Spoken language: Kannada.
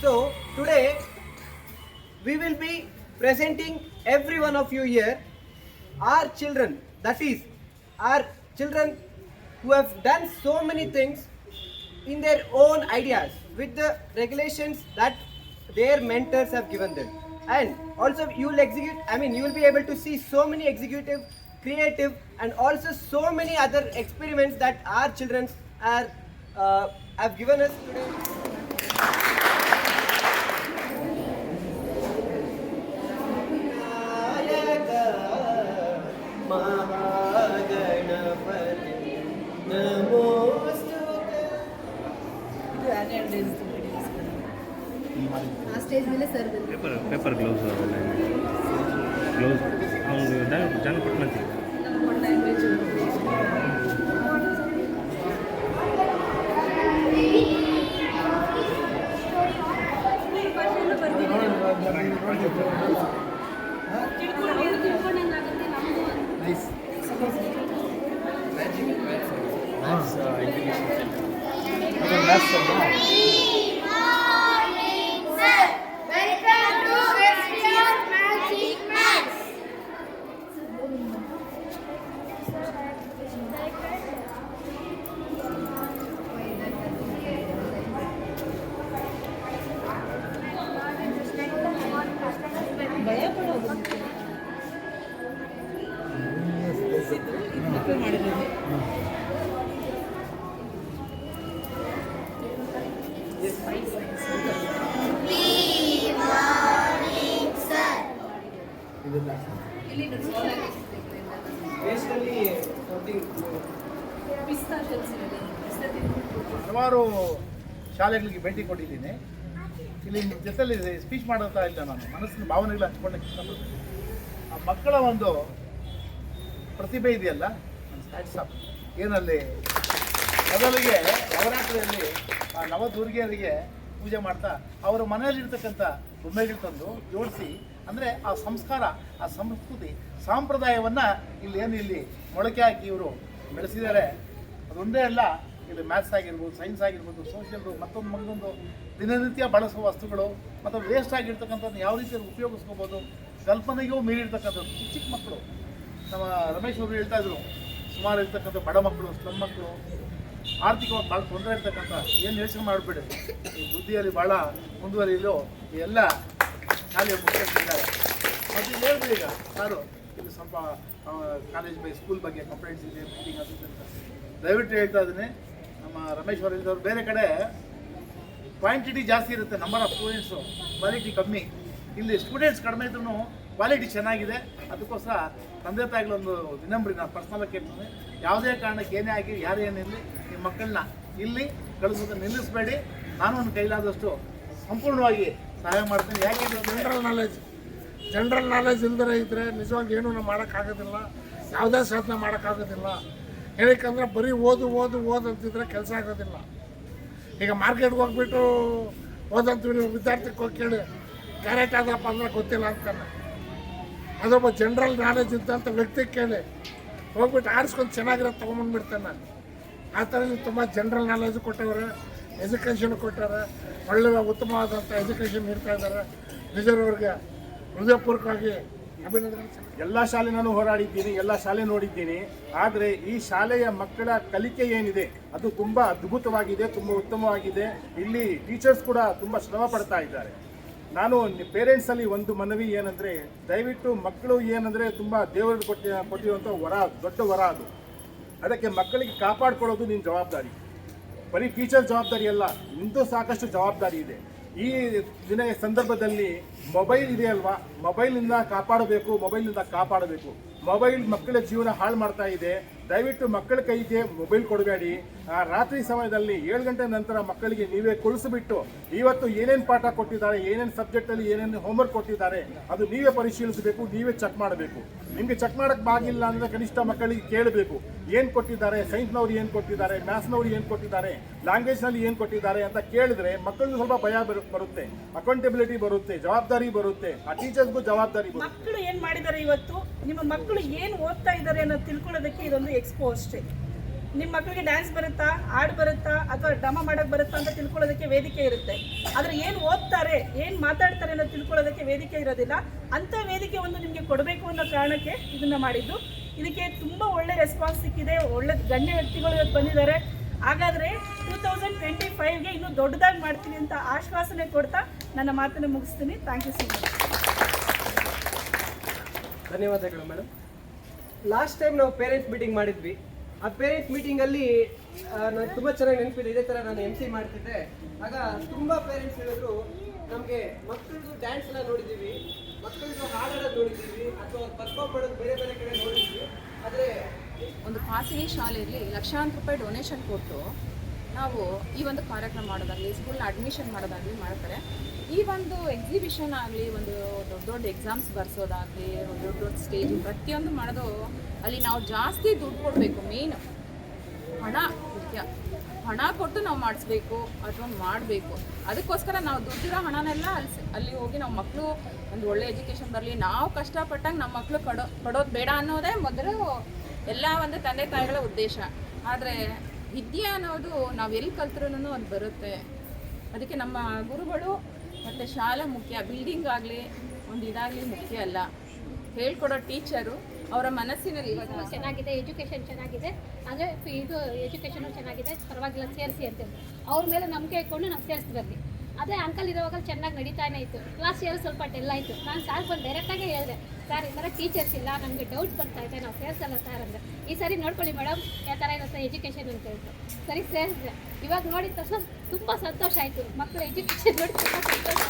So today we will be presenting every one of you here our children that is our children who have done so many things in their own ideas with the regulations that their mentors have given them. And also you will execute i mean you will be able to see so many executive creative and also so many other experiments that our children are uh, have given us today paper paper gloves ಅವೆಲ್ಲ ಗ್ಲೌಸ್ ಅವ್ನು ಜನ please. Magic Maths Maths Information Center. Maths ಪಿಸ್ತಾ ಮಾಡಿದ್ದೀವಿ ಹಲವಾರು ಶಾಲೆಗಳಿಗೆ ಭೇಟಿ ಕೊಟ್ಟಿದ್ದೀನಿ. ಇಲ್ಲಿ ಜೊತೆಲಿ ಸ್ಪೀಚ್ ಮಾಡುತ್ತಾ ಇಲ್ಲ ನಾನು? ಮನಸ್ಸಿನ ಭಾವನೆಗಳು ಇಷ್ಟಪಡ್ತೀನಿ ಆ ಮಕ್ಕಳ ಒಂದು ಪ್ರತಿಭೆ ಇದೆಯಲ್ಲ? ಏನಲ್ಲಿ? ಮೊದಲಿಗೆ ನವರಾತ್ರಿಯಲ್ಲಿ ಆ ನವದುರ್ಗಿಯರಿಗೆ ಪೂಜೆ ಮಾಡ್ತಾ ಅವರ ಮನೆಯಲ್ಲಿರ್ತಕ್ಕಂಥ ಬೊಮ್ಮೆಗಳು ತಂದು ಜೋಡಿಸಿ, ಅಂದರೆ ಆ ಸಂಸ್ಕಾರ, ಆ ಸಂಸ್ಕೃತಿ, ಸಂಪ್ರದಾಯವನ್ನು ಇಲ್ಲಿ ಏನು ಇಲ್ಲಿ ಮೊಳಕೆ ಹಾಕಿ ಇವರು ಬೆಳೆಸಿದ್ದಾರೆ. ಅದೊಂದೇ ಅಲ್ಲ, ಇಲ್ಲಿ ಮ್ಯಾಥ್ಸ್ ಆಗಿರ್ಬೋದು ಸೈನ್ಸ್ ಆಗಿರ್ಬೋದು ಸೋಷಿಯಲ್ ಮತ್ತೊಂದು ಮಗದೊಂದು ದಿನನಿತ್ಯ ಬಳಸುವ ವಸ್ತುಗಳು ಮತ್ತು ವೇಸ್ಟ್ ಆಗಿರ್ತಕ್ಕಂಥದ್ದು ಯಾವ ರೀತಿಯಲ್ಲಿ ಉಪಯೋಗಿಸ್ಕೋಬೋದು, ಕಲ್ಪನೆಗೂ ಮೀರಿರ್ತಕ್ಕಂಥದ್ದು ಚಿಕ್ಕ ಚಿಕ್ಕ ಮಕ್ಕಳು. ನಮ್ಮ ರಮೇಶ್ ಅವರು ಹೇಳ್ತಾ ಇದ್ರು ಸುಮಾರು ಇರ್ತಕ್ಕಂಥ ಬಡ ಮಕ್ಕಳು ಸ್ಲಮ್ ಮಕ್ಕಳು, ಆರ್ಥಿಕವಾಗಿ ಭಾಳ ತೊಂದರೆ ಇರ್ತಕ್ಕಂಥ ಏನು ಯೋಚನೆ ಮಾಡಿಬಿಡಿ. ಈ ಬುದ್ಧಿಯಲ್ಲಿ ಭಾಳ ಮುಂದುವರಿಯಲು ಎಲ್ಲ ಶಾಲೆಯ ಮುಖ್ಯಸ್ಥರಿದ್ದಾರೆ ಮತ್ತು ಹೇಳ್ಬೋದು ಈಗ ಯಾರು ಇದು ಸ್ವಲ್ಪ ಕಾಲೇಜ್ ಬೈ ಸ್ಕೂಲ್ ಬಗ್ಗೆ ಕಂಪ್ಲೇಂಟ್ಸ್ ಇದೆ ಮೀಟಿಂಗ್ ಅದು ಅಂತ. ದಯವಿಟ್ಟು ಹೇಳ್ತಾ ಇದ್ದೀನಿ, ನಮ್ಮ ರಮೇಶ್ವರ ಅವರು ಬೇರೆ ಕಡೆ ಕ್ವಾಂಟಿಟಿ ಜಾಸ್ತಿ ಇರುತ್ತೆ ನಂಬರ್ ಆಫ್ ಸ್ಟೂಡೆಂಟ್ಸು ಕ್ವಾಲಿಟಿ ಕಮ್ಮಿ. ಇಲ್ಲಿ ಸ್ಟೂಡೆಂಟ್ಸ್ ಕಡಿಮೆ ಇದ್ರೂ ಕ್ವಾಲಿಟಿ ಚೆನ್ನಾಗಿದೆ. ಅದಕ್ಕೋಸ್ಕರ ತಂದೆ ತಾಯಿಗಳೊಂದು ವಿನಮ್ರಿ ನಾನು ಪರ್ಸ್ನಲಾಗಿ ಕೇಳ್ತೀನಿ. ಯಾವುದೇ ಕಾರಣಕ್ಕೆ ಏನೇ ಆಗಿ ಯಾರೇ ಏನಿರಲಿ ನಿಮ್ಮ ಮಕ್ಕಳನ್ನ ಇಲ್ಲಿ ಕಳಿಸೋದು ನಿಲ್ಲಿಸಬೇಡಿ. ನಾನು ಒಂದು ಕೈಲಾದಷ್ಟು ಸಂಪೂರ್ಣವಾಗಿ ಸಹಾಯ ಮಾಡ್ತೀನಿ. ಯಾಕೆ ಜನರಲ್ ನಾಲೆಜ್ ಜನರಲ್ ನಾಲೆಜ್ ಇಲ್ದರೆ ಇದ್ದರೆ ನಿಜವಾಗಿ ಏನೂ ನಾವು ಮಾಡೋಕ್ಕಾಗೋದಿಲ್ಲ. ಯಾವುದೇ ಸಾಧನೆ ಮಾಡೋಕ್ಕಾಗೋದಿಲ್ಲ. ಏನಕ್ಕಂದ್ರೆ ಬರೀ ಓದು ಓದು ಓದು ಅಂತಿದ್ರೆ ಕೆಲಸ ಆಗೋದಿಲ್ಲ. ಈಗ ಮಾರ್ಕೆಟ್ಗೆ ಹೋಗ್ಬಿಟ್ಟು ಓದಂತೀವಿ ನೀವು ವಿದ್ಯಾರ್ಥಿಗೆ ಹೋಗಿ ಕೇಳಿ ಕ್ಯಾರೆಟ್ ಆದಪ್ಪ ಅಂದ್ರೆ ಗೊತ್ತಿಲ್ಲ ಅಂತಾನೆ. ಅದೊಬ್ಬ ಜನರಲ್ ನಾಲೆಜ್ ಇದ್ದಂಥ ವ್ಯಕ್ತಿ ಕೇಳಿ, ಹೋಗ್ಬಿಟ್ಟು ಆರಿಸ್ಕೊಂಡು ಚೆನ್ನಾಗಿರೋದು ತೊಗೊಂಬಂದ್ಬಿಡ್ತಾನೆ ಆ ಥರ ನೀವು ತುಂಬ ಜನರಲ್ ನಾಲೆಜ್ ಕೊಟ್ಟವ್ರೆ ಎಜುಕೇಷನ್ ಕೊಟ್ಟಾರೆ ಒಳ್ಳೆಯ ಉತ್ತಮವಾದಂಥ ಎಜುಕೇಷನ್ ನೀಡ್ತಾ ಇದ್ದಾರೆ. ನಿಜರವ್ರಿಗೆ ಹೃದಯಪೂರ್ವಕವಾಗಿ ಅಭಿನಂದನೆ. ಎಲ್ಲ ಶಾಲೆ ನಾನು ಹೋರಾಡಿದ್ದೀನಿ, ಎಲ್ಲ ಶಾಲೆ ನೋಡಿದ್ದೀನಿ. ಆದರೆ ಈ ಶಾಲೆಯ ಮಕ್ಕಳ ಕಲಿಕೆ ಏನಿದೆ, ಅದು ತುಂಬ ಅದ್ಭುತವಾಗಿದೆ, ತುಂಬ ಉತ್ತಮವಾಗಿದೆ. ಇಲ್ಲಿ ಟೀಚರ್ಸ್ ಕೂಡ ತುಂಬ ಶ್ರಮ ಪಡ್ತಾ ಇದ್ದಾರೆ. ನಾನು ಪೇರೆಂಟ್ಸಲ್ಲಿ ಒಂದು ಮನವಿ ಏನಂದರೆ, ದಯವಿಟ್ಟು ಮಕ್ಕಳು ಏನಂದರೆ ತುಂಬ ದೇವರು ಕೊಟ್ಟಿ ಕೊಟ್ಟಿರುವಂಥ ವರ, ದೊಡ್ಡ ವರ ಅದು. ಅದಕ್ಕೆ ಮಕ್ಕಳಿಗೆ ಕಾಪಾಡ್ಕೊಳ್ಳೋದು ನಿಮ್ಮ ಜವಾಬ್ದಾರಿ. ಬರೀ ಟೀಚರ್ ಜವಾಬ್ದಾರಿ ಅಲ್ಲ ನಿಮ್ಮದು ಸಾಕಷ್ಟು ಜವಾಬ್ದಾರಿ ಇದೆ. ಈ ದಿನ ಸಂದರ್ಭದಲ್ಲಿ ಮೊಬೈಲ್ ಇದೆ ಅಲ್ವಾ? ಮೊಬೈಲಿಂದ ಕಾಪಾಡಬೇಕು ಮೊಬೈಲಿಂದ ಕಾಪಾಡಬೇಕು. ಮೊಬೈಲ್ ಮಕ್ಕಳ ಜೀವನ ಹಾಳು ಮಾಡ್ತಾ ಇದೆ. ದಯವಿಟ್ಟು ಮಕ್ಕಳ ಕೈಗೆ ಮೊಬೈಲ್ ಕೊಡಬೇಡಿ. ರಾತ್ರಿ ಸಮಯದಲ್ಲಿ ಏಳು ಗಂಟೆ ನಂತರ ಮಕ್ಕಳಿಗೆ ನೀವೇ ಕೊಳಿಸಿಬಿಟ್ಟು ಇವತ್ತು ಏನೇನು ಪಾಠ ಕೊಟ್ಟಿದ್ದಾರೆ, ಏನೇನು ಸಬ್ಜೆಕ್ಟಲ್ಲಿ ಏನೇನು ಹೋಮ್ವರ್ಕ್ ಕೊಟ್ಟಿದ್ದಾರೆ, ಅದು ನೀವೇ ಪರಿಶೀಲಿಸಬೇಕು, ನೀವೇ ಚೆಕ್ ಮಾಡಬೇಕು. ನಿಮಗೆ ಚೆಕ್ ಮಾಡೋಕ್ಕೆ ಆಗಿಲ್ಲ ಅಂದರೆ ಕನಿಷ್ಠ ಮಕ್ಕಳಿಗೆ ಕೇಳಬೇಕು. ಏನು ಕೊಟ್ಟಿದ್ದಾರೆ? ಸೈನ್ಸ್ನವ್ರು ಏನು ಕೊಟ್ಟಿದ್ದಾರೆ? ಮ್ಯಾಥ್ಸ್ನವ್ರು ಏನು ಕೊಟ್ಟಿದ್ದಾರೆ? ಲ್ಯಾಂಗ್ವೇಜ್ನಲ್ಲಿ ಏನು ಕೊಟ್ಟಿದ್ದಾರೆ ಅಂತ ಕೇಳಿದ್ರೆ ಮಕ್ಕಳಿಗೂ ಸ್ವಲ್ಪ ಭಯ ಬರು- ಬರುತ್ತೆ. ಅಕೌಂಟೆಬಿಲಿಟಿ ಬರುತ್ತೆ, ಜವಾಬ್ದಾರಿ ಬರುತ್ತೆ. ಆ ಟೀಚರ್ಸ್ಗೂ ಜವಾಬ್ದಾರಿ ಬರುತ್ತೆ. ಮಕ್ಕಳು ಏನು ಮಾಡಿದ್ದಾರೆ ಇವತ್ತು? ನಿಮ್ಮ ಮಕ್ಕಳು ಏನು ಓದ್ತಾ ಇದ್ದಾರೆ ಅನ್ನೋದು ತಿಳ್ಕೊಳ್ಳೋದಕ್ಕೆ ಇದೊಂದು ಎಕ್ಸ್ಪೋ ಅಷ್ಟೇ. ನಿಮ್ಮ ಮಕ್ಕಳಿಗೆ ಡ್ಯಾನ್ಸ್ ಬರುತ್ತಾ, ಹಾಡು ಬರುತ್ತಾ, ಅಥವಾ ಡ್ರಾಮಾ ಮಾಡಕ್ ಬರುತ್ತಾ ಅಂತ ತಿಳ್ಕೊಳ್ಳೋದಕ್ಕೆ ವೇದಿಕೆ ಇರುತ್ತೆ. ಆದರೆ ಏನು ಓದ್ತಾರೆ, ಏನು ಮಾತಾಡ್ತಾರೆ ಅನ್ನೋ ತಿಳ್ಕೊಳ್ಳೋದಕ್ಕೆ ವೇದಿಕೆ ಇರೋದಿಲ್ಲ. ಅಂಥ ವೇದಿಕೆ ಒಂದು ನಿಮಗೆ ಕೊಡಬೇಕು ಅನ್ನೋ ಕಾರಣಕ್ಕೆ ಇದನ್ನ ಮಾಡಿದ್ದು. ಇದಕ್ಕೆ ತುಂಬ ಒಳ್ಳೆ ರೆಸ್ಪಾನ್ಸ್ ಸಿಕ್ಕಿದೆ. ಒಳ್ಳೆ ಗಣ್ಯ ವ್ಯಕ್ತಿಗಳು ಇವತ್ತು ಬಂದಿದ್ದಾರೆ. ಹಾಗಾದರೆ ಟೂ ತೌಸಂಡ್ ಟ್ವೆಂಟಿ ಫೈವ್ಗೆ ಇನ್ನೂ ದೊಡ್ಡದಾಗಿ ಮಾಡ್ತೀನಿ ಅಂತ ಆಶ್ವಾಸನೆ ಕೊಡ್ತಾ ನನ್ನ ಮಾತನ್ನು ಮುಗಿಸ್ತೀನಿ. ಥ್ಯಾಂಕ್ ಯು ಸೊ ಮಚ್ ಧನ್ಯವಾದಗಳು ಮೇಡಮ್ ಲಾಸ್ಟ್ ಟೈಮ್ ನಾವು ಪೇರೆಂಟ್ಸ್ ಮೀಟಿಂಗ್ ಮಾಡಿದ್ವಿ. ಆ ಪೇರೆಂಟ್ಸ್ ಮೀಟಿಂಗಲ್ಲಿ ನಾನು ತುಂಬ ಚೆನ್ನಾಗಿ ನೆನಪಿದೆ. ಇದೇ ಥರ ನಾನು ಎಂ ಸಿ ಮಾಡ್ತಿದ್ದೆ. ಆಗ ತುಂಬ ಪೇರೆಂಟ್ಸ್ ಹೇಳಿದ್ರು, ನಮಗೆ ಮಕ್ಕಳದು ಡ್ಯಾನ್ಸ್ ಎಲ್ಲ ನೋಡಿದ್ದೀವಿ ಮಕ್ಕಳದು ಹಾಡೋದು ನೋಡಿದ್ದೀವಿ ಅಥವಾ ಪರ್ಫಾರ್ಮ್ ಮಾಡೋದು ಬೇರೆ ಬೇರೆ ಕಡೆ ನೋಡಿದ್ವಿ. ಆದರೆ ಒಂದು ಖಾಸಗಿ ಶಾಲೆಯಲ್ಲಿ ಲಕ್ಷಾಂತರ ರೂಪಾಯಿ ಡೊನೇಷನ್ ಕೊಟ್ಟು ನಾವು ಈ ಒಂದು ಕಾರ್ಯಕ್ರಮ ಮಾಡೋದಾಗಲಿ ಸ್ಕೂಲ್ನ ಅಡ್ಮಿಷನ್ ಮಾಡೋದಾಗಲಿ ಮಾಡ್ತಾರೆ. ಈ ಒಂದು ಎಕ್ಸಿಬಿಷನ್ ಆಗಲಿ, ಒಂದು ದೊಡ್ಡ ದೊಡ್ಡ ಎಕ್ಸಾಮ್ಸ್ ಬರ್ಸೋದಾಗಲಿ, ದೊಡ್ಡ ದೊಡ್ಡ ಸ್ಟೇಜ್ ಪ್ರತಿಯೊಂದು ಮಾಡೋದು ಅಲ್ಲಿ ನಾವು ಜಾಸ್ತಿ ದುಡ್ಡು ಕೊಡಬೇಕು ಮೇನ್ ಹಣ ಮುಖ್ಯ. ಹಣ ಕೊಟ್ಟು ನಾವು ಮಾಡಿಸ್ಬೇಕು ಅಥವಾ ಮಾಡಬೇಕು. ಅದಕ್ಕೋಸ್ಕರ ನಾವು ದುಡ್ಡಿರೋ ಹಣನೆಲ್ಲ ಅಲ್ಲಿ ಅಲ್ಲಿ ಹೋಗಿ ನಾವು ಮಕ್ಕಳು ಒಂದು ಒಳ್ಳೆ ಎಜುಕೇಷನ್ ಬರಲಿ, ನಾವು ಕಷ್ಟಪಟ್ಟಂಗೆ ನಮ್ಮ ಮಕ್ಕಳು ಕೊಡೋ, ಕೊಡೋದು ಬೇಡ ಅನ್ನೋದೇ ಮೊದಲು ಎಲ್ಲ ಒಂದು ತಂದೆ ತಾಯಿಗಳ ಉದ್ದೇಶ. ಆದರೆ ವಿದ್ಯೆ ಅನ್ನೋದು ನಾವು ಎಲ್ಲಿ ಕಲ್ತ್ರೂ ಅದು ಬರುತ್ತೆ. ಅದಕ್ಕೆ ನಮ್ಮ ಗುರುಗಳು ಮತ್ತು ಶಾಲೆ ಮುಖ್ಯ ಬಿಲ್ಡಿಂಗ್ ಆಗಲಿ ಒಂದು ಇದಾಗಲಿ ಮುಖ್ಯ ಅಲ್ಲ. ಹೇಳ್ಕೊಡೋ ಟೀಚರು ಅವರ ಮನಸ್ಸಿನಲ್ಲಿ ಚೆನ್ನಾಗಿದೆ ಎಜುಕೇಷನ್ ಚೆನ್ನಾಗಿದೆ. ಅಂದರೆ ಇದು ಎಜುಕೇಷನು ಚೆನ್ನಾಗಿದೆ, ಪರವಾಗಿಲ್ಲ, ಸೇರಿಸಿ ಅಂತೇಳಿ ಅವ್ರ ಮೇಲೆ ನಂಬಿಕೆ ಇಟ್ಕೊಂಡು ನಾವು ಸೇರಿಸಿದ್ವಿ ಅದೇ ಅಂಕಲ್ ಇರುವಾಗ ಚೆನ್ನಾಗಿ ನಡೀತಾನೆ ಇತ್ತು. ಕ್ಲಾಸ್ ಸೇರಿ ಸ್ವಲ್ಪ ಡೆಲ್ ಆಯಿತು. ನಾನು ಸಾರ್ ಬಂದು ಡೈರೆಕ್ಟಾಗಿ ಹೇಳಿದೆ ಸರ್, ಈ ಥರ ಟೀಚರ್ಸ್ ಇಲ್ಲ ನಮಗೆ ಡೌಟ್ ಬರ್ತಾ ಇದೆ, ನಾವು ಸೇರ್ಸಲ್ಲ ಸರ್ ಅಂದರೆ. ಈ ಸರಿ ನೋಡ್ಕೊಳ್ಳಿ ಮೇಡಮ್ ಯಾವ ಥರ ಇರುತ್ತೆ ಎಜುಕೇಷನ್ ಅಂತ ಹೇಳ್ತು ಸರಿ ಸೇರಿಸಿದೆ ಇವಾಗ ನೋಡಿದ ತಕ್ಷಣ ತುಂಬ ಸಂತೋಷ ಆಯಿತು. ಮಕ್ಕಳ ಎಜುಕೇಷನ್ ನೋಡಿ ತುಂಬ ಸಂತೋಷ